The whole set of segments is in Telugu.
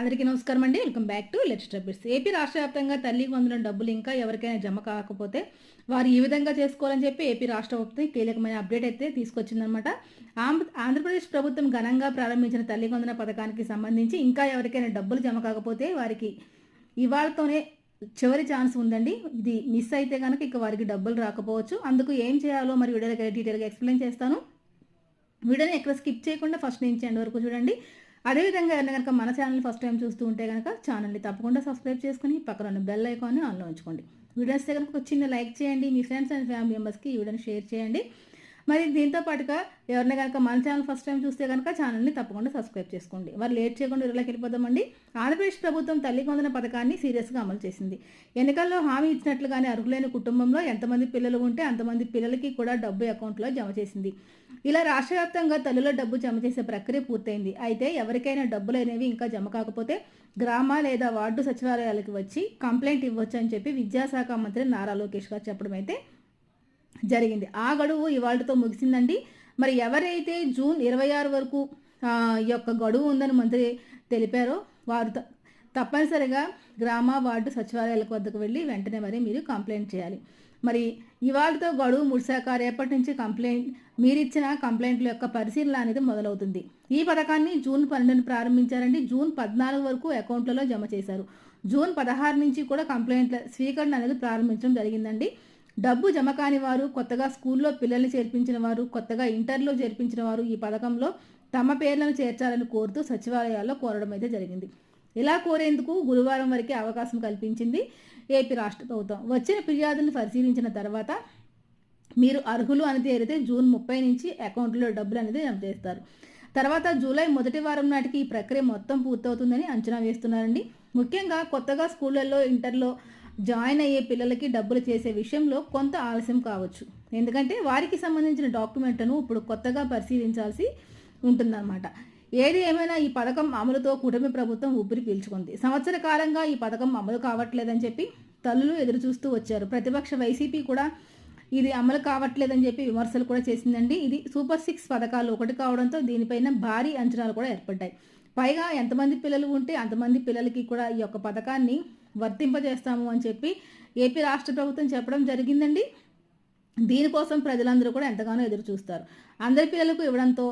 అందరికీ నమస్కారం అండి. Welcome back to let bits. AP రాష్ట్ర వ్యాప్తంగా తల్లి వందనం డబ్బులు ఇంకా ఎవరికైనా జమ కాకపోతే వారు ఈ విధంగా చేసుకోవాలని చెప్పి ఏపీ రాష్ట్ర ప్రభుత్వం కీలకమైన అప్డేట్ అయితే తీసుకొచ్చిందనమాట ఆంధ్రప్రదేశ్ ప్రభుత్వం ఘనంగా ప్రారంభించిన తల్లి వందన పథకానికి సంబంధించి ఇంకా ఎవరికైనా డబ్బులు జమ కాకపోతే వారికి ఇవాళతోనే చివరి ఛాన్స్ ఉందండి. ఇది మిస్ అయితే కనుక ఇక వారికి డబ్బులు రాకపోవచ్చు. అందుకు ఏం చేయాలో మరి వీడియోలో డీటెయిల్గా ఎక్స్ప్లెయిన్ చేస్తాను. వీడియోని ఎక్కడ స్కిప్ చేయకుండా ఫస్ట్ నుంచి ఎండ్ వరకు చూడండి. అదేవిధంగా ఎవరైనా కనుక మన ఛానల్ ఫస్ట్ టైం చూస్తూ ఉంటే కనుక ఛానల్ని తప్పకుండా సబ్స్క్రైబ్ చేసుకుని పక్కన ఉన్న బెల్ ఐకాన్ని ఆన్లో ఉంచుకోండి. వీడియోస్ కనుక ఒక చిన్న లైక్ చేయండి. మీ ఫ్రెండ్స్ అండ్ ఫ్యామిలీ మెంబర్స్కి ఈ వీడియోని షేర్ చేయండి. మరి దీంతో పాటుగా ఎవరైనా కనుక మన ఛానల్ ఫస్ట్ టైం చూస్తే కనుక ఛానల్ని తప్పకుండా సబ్స్క్రైబ్ చేసుకోండి. మరి లేట్ చేయకుండా వీడియోలోకి వెళ్ళిపోదామండి. ఆంధ్రప్రదేశ్ ప్రభుత్వం తల్లి వందన పథకాన్ని సీరియస్గా అమలు చేసింది. ఎన్నికల్లో హామీ ఇచ్చినట్లుగానే అర్హులైన కుటుంబంలో ఎంతమంది పిల్లలు ఉంటే అంతమంది పిల్లలకి కూడా డబ్బు అకౌంట్లో జమ చేసింది. ఇలా రాష్ట్ర వ్యాప్తంగా తల్లుల డబ్బు జమ చేసే ప్రక్రియ పూర్తయింది. అయితే ఎవరికైనా డబ్బులు అనేవి ఇంకా జమ కాకపోతే గ్రామ లేదా వార్డు సచివాలయాలకు వచ్చి కంప్లైంట్ ఇవ్వచ్చు అని చెప్పి విద్యాశాఖ మంత్రి నారా లోకేష్ గారు చెప్పడం అయితే జరిగింది. ఆ గడువు ఇవాళతో ముగిసిందండి. మరి ఎవరైతే జూన్ ఇరవై ఆరు వరకు ఈ యొక్క గడువు ఉందని మంత్రి తెలిపారో వారు తప్పనిసరిగా గ్రామ వార్డు సచివాలయాల వద్దకు వెళ్ళి వెంటనే మరి మీరు కంప్లైంట్ చేయాలి. మరి ఇవాళతో గడువు ముడిశాక రేపటి నుంచి కంప్లైంట్ మీరిచ్చిన కంప్లైంట్ల యొక్క పరిశీలన అనేది మొదలవుతుంది. ఈ పథకాన్ని జూన్ పన్నెండును ప్రారంభించారండి. జూన్ పద్నాలుగు వరకు అకౌంట్లలో జమ చేశారు. జూన్ పదహారు నుంచి కూడా కంప్లైంట్ల స్వీకరణ అనేది ప్రారంభించడం జరిగిందండి. డబ్బు జమ కాని వారు కొత్తగా స్కూల్లో పిల్లల్ని చేర్పించిన వారు కొత్తగా ఇంటర్లో చేర్పించిన వారు ఈ పథకంలో తమ పేర్లను చేర్చాలని కోరుతూ సచివాలయాల్లో కోరడం అయితే జరిగింది. ఇలా కోరేందుకు గురువారం వరకే అవకాశం కల్పించింది ఏపీ రాష్ట్ర ప్రభుత్వం. వచ్చిన ఫిర్యాదులను పరిశీలించిన తర్వాత మీరు అర్హులు అని తేరితే జూన్ ముప్పై నుంచి అకౌంట్లో డబ్బులు అనేది జమ చేస్తారు. తర్వాత జూలై మొదటి వారం నాటికి ఈ ప్రక్రియ మొత్తం పూర్తవుతుందని అంచనా వేస్తున్నారండి. ముఖ్యంగా కొత్తగా స్కూళ్ళల్లో ఇంటర్లో జాయిన్ అయ్యే పిల్లలకి డబ్బులు చేసే విషయంలో కొంత ఆలస్యం కావచ్చు. ఎందుకంటే వారికి సంబంధించిన డాక్యుమెంట్లను ఇప్పుడు కొత్తగా పరిశీలించాల్సి ఉంటుందన్నమాట. ఏది ఏమైనా ఈ పథకం అమలుతో కూటమి ప్రభుత్వం ఊపిరి పీల్చుకుంది. సంవత్సర కాలంగా ఈ పథకం అమలు కావట్లేదని చెప్పి తల్లులు ఎదురు చూస్తూ వచ్చారు. ప్రతిపక్ష వైసీపీ కూడా ఇది అమలు కావట్లేదని చెప్పి విమర్శలు కూడా చేసిందండి. ఇది సూపర్ సిక్స్ పథకాలు ఒకటి కావడంతో దీనిపైన భారీ అంచనాలు కూడా ఏర్పడ్డాయి. పైగా ఎంతమంది పిల్లలు ఉంటే అంతమంది పిల్లలకి కూడా ఈ యొక్క పథకాన్ని వర్తింపజేస్తాము అని చెప్పి ఏపీ రాష్ట్ర ప్రభుత్వం చెప్పడం జరిగిందండి. దీనికోసం ప్రజలందరూ కూడా ఎంతగానో ఎదురు చూస్తారు. అందరి పిల్లలకు ఇవ్వడంతో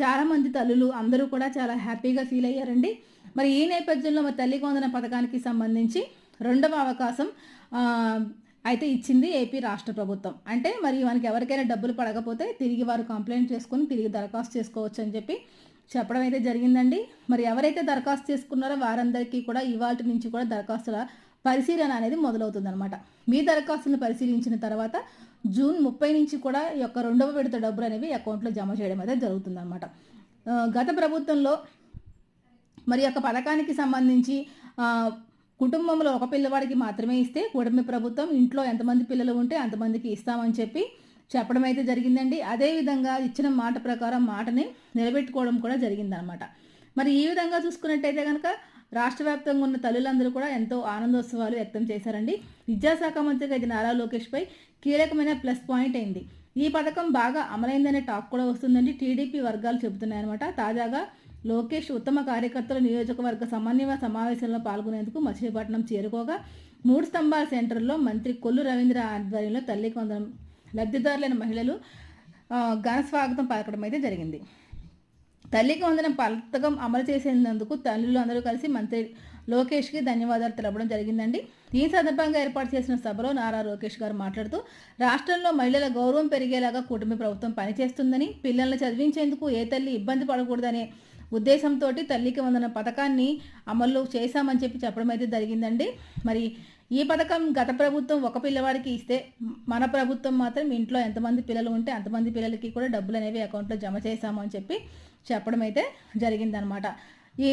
చాలామంది తల్లులు అందరూ కూడా చాలా హ్యాపీగా ఫీల్ అయ్యారండి. మరి ఈ నేపథ్యంలో మరి తల్లి కొందన పథకానికి సంబంధించి రెండవ అవకాశం అయితే ఇచ్చింది ఏపీ రాష్ట్ర ప్రభుత్వం. అంటే మరి మనకి ఎవరికైనా డబ్బులు పడకపోతే తిరిగి వారు కంప్లైంట్ చేసుకొని తిరిగి దరఖాస్తు చేసుకోవచ్చు అని చెప్పి చెప్పడం అయితే జరిగిందండి. మరి ఎవరైతే దరఖాస్తు చేసుకున్నారో వారందరికీ కూడా ఇవాళ నుంచి కూడా దరఖాస్తుల పరిశీలన అనేది మొదలవుతుందన్నమాట. మీ దరఖాస్తులను పరిశీలించిన తర్వాత జూన్ ముప్పై నుంచి కూడా ఈ యొక్క రెండవ విడత డబ్బులు అనేవి అకౌంట్లో జమ చేయడం అయితే జరుగుతుందన్నమాట. గత ప్రభుత్వంలో మరి యొక్క పథకానికి సంబంధించి కుటుంబంలో ఒక పిల్లవాడికి మాత్రమే ఇస్తే కూటమి ప్రభుత్వం ఇంట్లో ఎంతమంది పిల్లలు ఉంటే అంతమందికి ఇస్తామని చెప్పి చెప్పడం అయితే జరిగిందండి అదేవిధంగా ఇచ్చిన మాట ప్రకారం మాటని నిలబెట్టుకోవడం కూడా జరిగిందనమాట. మరి ఈ విధంగా చూసుకున్నట్టయితే కనుక రాష్ట్ర వ్యాప్తంగా ఉన్న తల్లులందరూ కూడా ఎంతో ఆనందోత్సవాలు వ్యక్తం చేశారండి. విద్యాశాఖ మంత్రిగా ఇది నారా లోకేష్పై కీలకమైన ప్లస్ పాయింట్ అయింది. ఈ పథకం బాగా అమలైందనే టాక్ కూడా వస్తుందండి. టీడీపీ వర్గాలు చెబుతున్నాయన్నమాట. తాజాగా లోకేష్ ఉత్తమ కార్యకర్తల నియోజకవర్గ సమన్వయ సమావేశంలో పాల్గొనేందుకు మచిలీపట్నం చేరుకోగా మూడు స్తంభాల సెంటర్లో మంత్రి కొల్లు రవీంద్ర ఆధ్వర్యంలో తల్లి కొందరం లబ్ధిదారులైన మహిళలు ఘన స్వాగతం పలకడం అయితే జరిగింది. తల్లికి వందన పథకం అమలు చేసేందుకు తల్లులు అందరూ కలిసి మంత్రి లోకేష్కి ధన్యవాదాలు తెలపడం జరిగిందండి. ఈ సందర్భంగా ఏర్పాటు చేసిన సభలో నారా లోకేష్ గారు మాట్లాడుతూ రాష్ట్రంలో మహిళల గౌరవం పెరిగేలాగా కుటుంబ ప్రభుత్వం పనిచేస్తుందని పిల్లల్ని చదివించేందుకు ఏ తల్లి ఇబ్బంది పడకూడదనే ఉద్దేశంతో తల్లికి వందన పథకాన్ని అమలు చేశామని చెప్పి చెప్పడం అయితే జరిగిందండి. మరి ఈ పథకం గత ప్రభుత్వం ఒక పిల్లవాడికి ఇస్తే మన ప్రభుత్వం మాత్రం ఇంట్లో ఎంతమంది పిల్లలు ఉంటే అంతమంది పిల్లలకి కూడా డబ్బులు అనేవి అకౌంట్లో జమ చేశాము అని చెప్పి చెప్పడం అయితే జరిగిందనమాట ఈ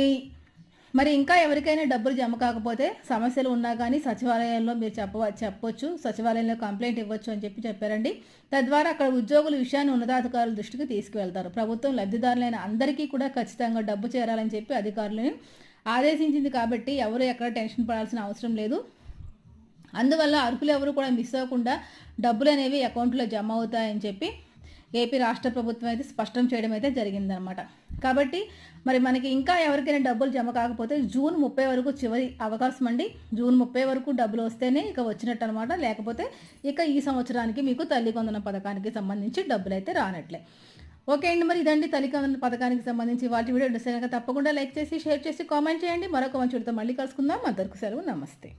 మరి ఇంకా ఎవరికైనా డబ్బులు జమ కాకపోతే సమస్యలు ఉన్నా కానీ సచివాలయంలో మీరు చెప్పవ చెప్పొచ్చు సచివాలయంలో కంప్లైంట్ ఇవ్వచ్చు అని చెప్పి చెప్పారండి. తద్వారా అక్కడ ఉద్యోగుల విషయాన్ని ఉన్నతాధికారుల దృష్టికి తీసుకువెళ్తారు. ప్రభుత్వం లబ్ధిదారులైన అందరికీ కూడా ఖచ్చితంగా డబ్బు చేరాలని చెప్పి అధికారులను ఆదేశించింది కాబట్టి ఎవరు ఎక్కడ టెన్షన్ పడాల్సిన అవసరం లేదు. అందువల్ల అర్హులు ఎవరు కూడా మిస్ అవ్వకుండా డబ్బులు అనేవి అకౌంట్లో జమ అవుతాయని చెప్పి ఏపీ రాష్ట్ర ప్రభుత్వం అయితే స్పష్టం చేయడం అయితే జరిగిందనమాట. కాబట్టి మరి మనకి ఇంకా ఎవరికైనా డబ్బులు జమ కాకపోతే జూన్ ముప్పై వరకు చివరి అవకాశం అండి. జూన్ ముప్పై వరకు డబ్బులు వస్తేనే ఇక వచ్చినట్టు అనమాట లేకపోతే ఇక ఈ సంవత్సరానికి మీకు తల్లి కొందన పథకానికి సంబంధించి డబ్బులు అయితే రానట్లే. ఓకే అండి మరి ఇదండి తల్లికొందన పథకానికి సంబంధించి వాటి వీడియో. డిసైన్ తప్పకుండా లైక్ చేసి షేర్ చేసి కామెంట్ చేయండి. మరొక మంచి మళ్ళీ కలుసుకుందాం. అందరికీ సెలవు నమస్తే.